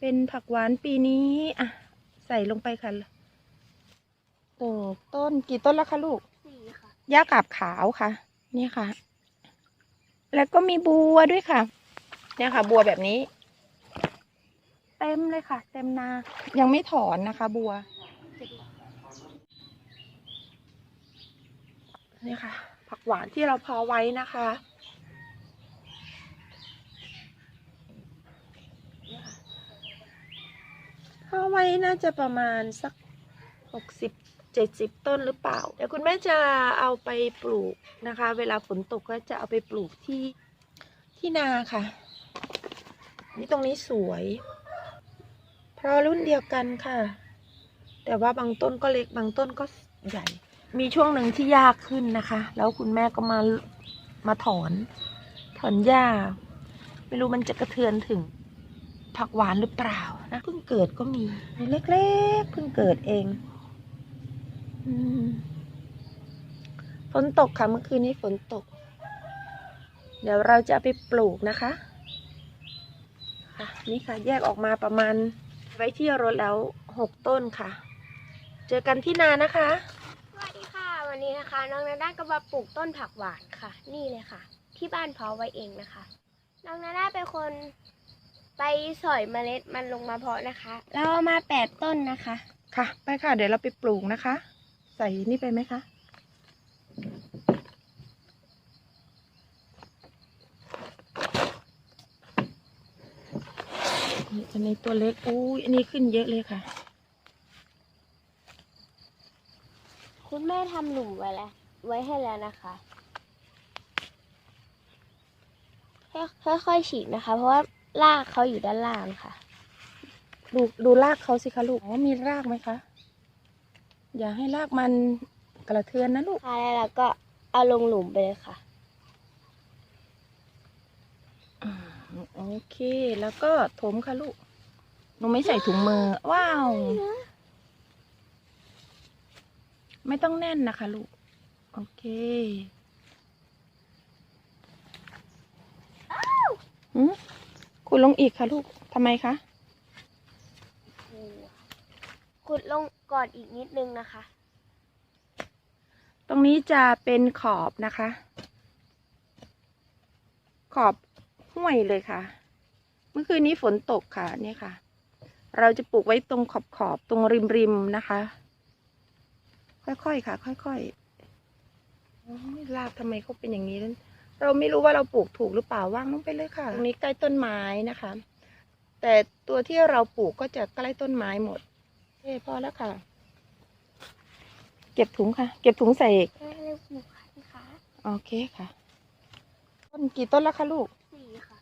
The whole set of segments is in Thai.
เป็นผักหวานปีนี้อะใส่ลงไปค่ะโอ้ต้นกี่ต้นแล้วคะลูกสี่ค่ะหญ้ากาบขาวค่ะ นี่ค่ะ แล้วก็มีบัวด้วยค่ะ เนี่ยค่ะ บัวแบบนี้ เต็มเลยค่ะ เต็มนา ยังไม่ถอนนะคะ บัวนี่ค่ะ ผักหวานที่เราเพอไว้นะคะนี่ค่ะ เพอไว้น่าจะประมาณสักหกสิบเจ็ดสิบต้นหรือเปล่า เดี๋ยวคุณแม่จะเอาไปปลูกนะคะ เวลาฝนตกก็จะเอาไปปลูกที่ที่นาค่ะ นี่ตรงนี้สวย เพราะรุ่นเดียวกันค่ะ แต่ว่าบางต้นก็เล็กบางต้นก็ใหญ่ มีช่วงหนึ่งที่ยากขึ้นนะคะ แล้วคุณแม่ก็มามาถอน ถอนหญ้า ไม่รู้มันจะกระเทือนถึงผักหวานหรือเปล่า นะเพิ่งเกิดก็มีเล็กๆเพิ่งเกิดเองอืมฝนตกค่ะเมื่อคืนนี้ฝนตก เดี๋ยวเราจะเอาไปปลูกนะคะค่ะนี่ค่ะแยกออกมาประมาณไว้ที่รถแล้วหกต้นค่ะ เจอกันที่นานะคะสวัสดีค่ะ วันนี้นะคะ น้องนาด้าก็มาปลูกต้นผักหวานค่ะ นี่เลยค่ะ ที่บ้านเพาะไว้เองนะคะ น้องนาด้าเป็นคน ไปสอยเมล็ดมันลงมาเพาะนะคะแล้วเอามาแปดต้นนะคะ ค่ะ ไปค่ะ เดี๋ยวเราไปปลูกนะคะ ใส่นี่ไปไหมคะ นี่อันนี้ตัวเล็กอุ้ยอันนี้ขึ้นเยอะเลยค่ะ คุณแม่ทำหลุมไว้แล้ว ไว้ให้แล้วนะคะค่อยค่อยๆฉีกนะคะ เพราะว่า รากเขาอยู่ด้านล่างค่ะ ดูดูรากเขาสิคะลูกว่ามีรากไหมคะ อย่าให้รากมันกระเทือนนะลูกค่ะแล้วเราก็เอาลงหลุมไปเลยค่ะอืมโอเคแล้วก็ถมค่ะลูกหนูไม่ใส่ถุงมือ ว้าว ไม่ต้องแน่นนะคะลูก โอเคหืม คุณลงอีกค่ะลูกทำไมคะ ขุดลงก่อนอีกนิดนึงนะคะ ตรงนี้จะเป็นขอบนะคะ ขอบห้วยเลยค่ะ เมื่อคืนนี้ฝนตกค่ะเนี่ยค่ะ เราจะปลูกไว้ตรงขอบขอบๆตรงริมริมๆนะคะ ค่อยๆค่ะ ค่อยๆโอ้ยรากทำไมเขาเป็นอย่างนี้นั้น เราไม่รู้ว่าเราปลูกถูกหรือเปล่าว่างลงไปเลยค่ะ ตรงนี้ใกล้ต้นไม้นะคะ แต่ตัวที่เราปลูกก็จะใกล้ต้นไม้หมดเอ้พอแล้วค่ะ เก็บถุงค่ะ เก็บถุงใส่ได้เลยหมูค่ะพี่คะโอเคค่ะ ต้นกี่ต้นแล้วคะลูกสี่ค่ะ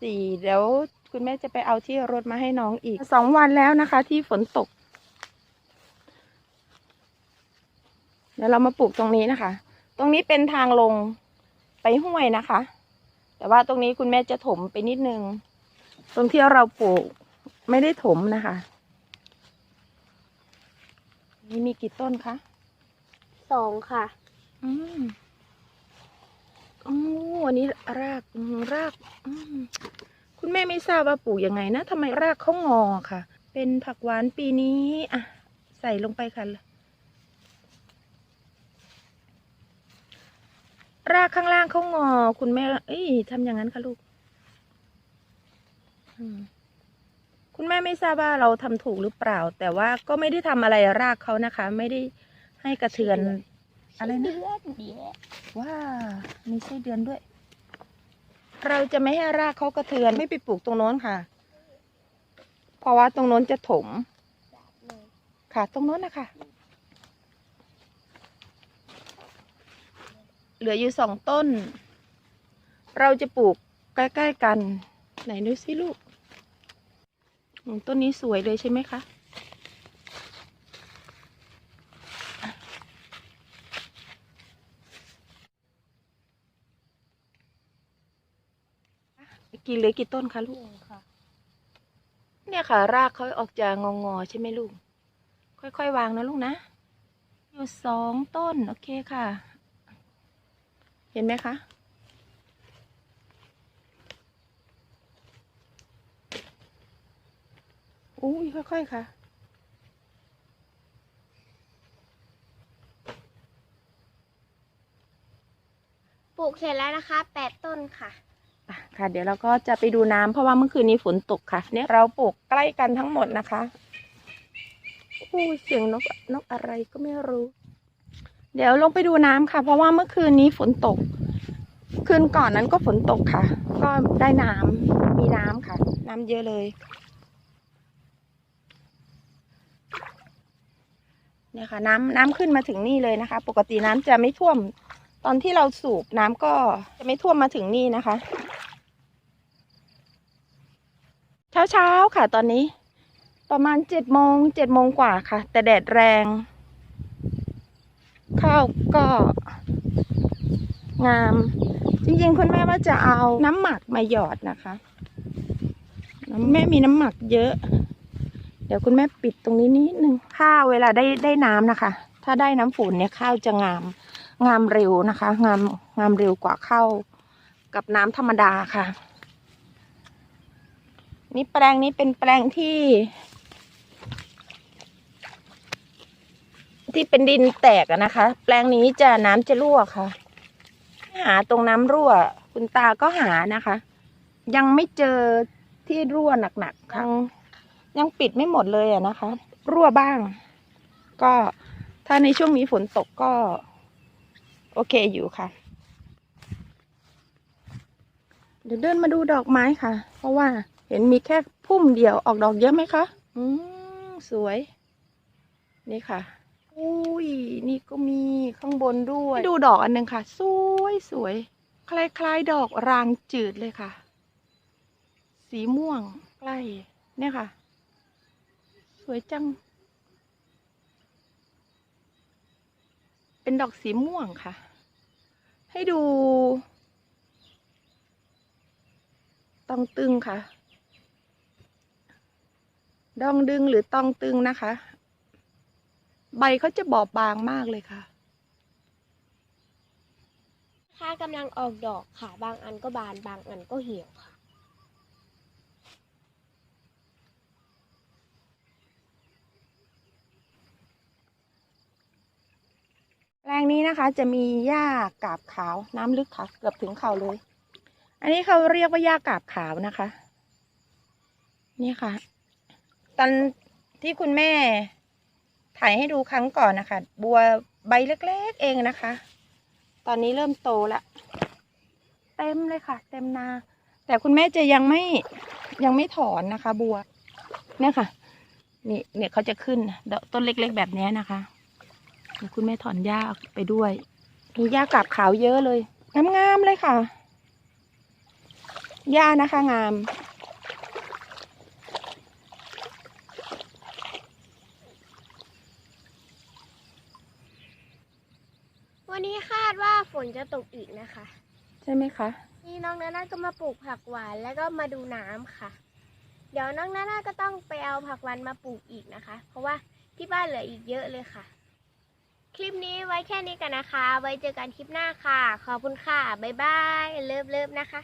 สี่เดี๋ยวคุณแม่จะไปเอาที่รถมาให้น้องอีกสองวันแล้วนะคะ ที่ฝนตก เดี๋ยวเรามาปลูกตรงนี้นะคะ ตรงนี้เป็นทางลง ไปห้วยนะคะ แต่ว่าตรงนี้คุณแม่จะถมไปนิดนึง ตรงที่เราปลูกไม่ได้ถมนะคะ นี่มีกี่ต้นคะสองค่ะ อืมโอ้อันนี้รากอืมราก อืมคุณแม่ไม่ทราบว่าปลูกยังไงนะทำไมรากเขางอค่ะ เป็นผักหวานปีนี้ อะ ใส่ลงไปค่ะ รากข้างล่างเขางอ คุณแม่เอ้ยทำอย่างนั้นค่ะลูกอืมคุณแม่ไม่ทราบว่าเราทำถูกหรือเปล่า แต่ว่าก็ไม่ได้ทำอะไรรากเขานะคะ ไม่ได้ให้กระเทือน อะไรนะเดือนเดียวว้ามีไส้เดือนด้วย เราจะไม่ให้รากเขากระเทือนไม่ไปปลูกตรงโน้นค่ะ เพราะว่าตรงโน้นจะถมเลยค่ะ ตรงโน้นนะคะ เหลืออยู่สองต้น เราจะปลูกใกล้ ๆ กัน ไหนดูสิลูกอืมต้นนี้สวยเลยใช่ไหมคะ กี่เหลือกี่ต้นคะลูกค่ะเนี่ยค่ะ รากเขาออกจะงองอๆใช่ไหมลูก ค่อย ๆ วางนะลูกนะ อยู่สองต้น โอเคค่ะ เห็นไหมคะ อุ้ยค่อย ๆ ค่ะ ปลูกเสร็จแล้วนะคะ แปดต้นค่ะ อะค่ะ เดี๋ยวเราก็จะไปดูน้ำเพราะว่าเมื่อคืนนี้ฝนตกค่ะ เนี่ยเราปลูกใกล้กันทั้งหมดนะคะอู้เสียงนกนกอะไรก็ไม่รู้ เดี๋ยวลงไปดูน้ำค่ะ เพราะว่าเมื่อคืนนี้ฝนตก คืนก่อนนั้นก็ฝนตกค่ะ ก็ได้น้ำมีน้ำค่ะ น้ำเยอะเลย เนี่ยค่ะ น้ำน้ำขึ้นมาถึงนี่เลยนะคะ ปกติน้ำจะไม่ท่วม ตอนที่เราสูบน้ำก็จะไม่ท่วมมาถึงนี่นะคะ เช้าเช้าๆค่ะ ตอนนี้ ประมาณเจ็ดโมงเจ็ดโมงกว่าค่ะ แต่แดดแรง ข้าวก็งาม จริงๆ คุณแม่ว่าจะเอาน้ำหมักมาหยอดนะคะแม่มีน้ำหมักเยอะ เดี๋ยวคุณแม่ปิดตรงนี้นิดนึงข้าวเวลาได้ได้น้ำนะคะ ถ้าได้น้ำฝนเนี่ยข้าวจะงามงามเร็วนะคะ งามงามเร็วกว่าข้าวกับน้ำธรรมดาค่ะ นี่แปลงนี้เป็นแปลงที่ ที่เป็นดินแตกอะนะคะ แปลงนี้จะน้ำจะรั่วค่ะ หาตรงน้ำรั่ว คุณตาก็หานะคะ ยังไม่เจอที่รั่วหนักๆครั้งยังปิดไม่หมดเลยอะนะคะ รั่วบ้าง ก็ถ้าในช่วงนี้ฝนตกก็ โอเคอยู่ค่ะ เดี๋ยวเดินมาดูดอกไม้ค่ะ เพราะว่าเห็นมีแค่พุ่มเดียวออกดอกเยอะไหมคะ อืมสวย นี่ค่ะ อุ้ย นี่ก็มีข้างบนด้วย ดูดอกอันหนึ่งค่ะ สวยสวย คล้ายๆ ดอกรางจืดเลยค่ะ สีม่วงใกล้เนี่ยค่ะ สวยจัง เป็นดอกสีม่วงค่ะ ให้ดู ตองตึงค่ะ ดองดึงหรือตองตึงนะคะ ใบเขาจะบอบบางมากเลยค่ะค่ากำลังออกดอกค่ะ บางอันก็บานบางอันก็เหี่ยวค่ะ แปลงนี้นะคะจะมีหญ้ากาบขาวน้ำลึกค่ะ เกือบถึงเข่าเลย อันนี้เขาเรียกว่าหญ้ากาบขาวนะคะ นี่ค่ะ ตอนที่คุณแม่ ถ่ายให้ดูครั้งก่อนนะคะ บัวใบเล็กๆเองนะคะ ตอนนี้เริ่มโตแล้วเต็มเลยค่ะ เต็มนา แต่คุณแม่จะยังไม่ยังไม่ถอนนะคะ บัว เนี่ยค่ะ นี่เนี่ยเขาจะขึ้นต้นเล็กๆแบบนี้นะคะคุณแม่ถอนหญ้าไปด้วยมีหญ้ากาบขาวเยอะเลยงามๆเลยค่ะหญ้านะคะงาม วันนี้คาดว่าฝนจะตกอีกนะคะ ใช่ไหมคะ นี่น้องนาน่าก็มาปลูกผักหวานแล้วก็มาดูน้ำค่ะ เดี๋ยวน้องนาน่าก็ต้องไปเอาผักหวานมาปลูกอีกนะคะ เพราะว่าที่บ้านเหลืออีกเยอะเลยค่ะ คลิปนี้ไว้แค่นี้กันนะคะ ไว้เจอกันคลิปหน้าค่ะ ขอบคุณค่ะ บ๊ายบาย เลิฟเลิฟนะคะ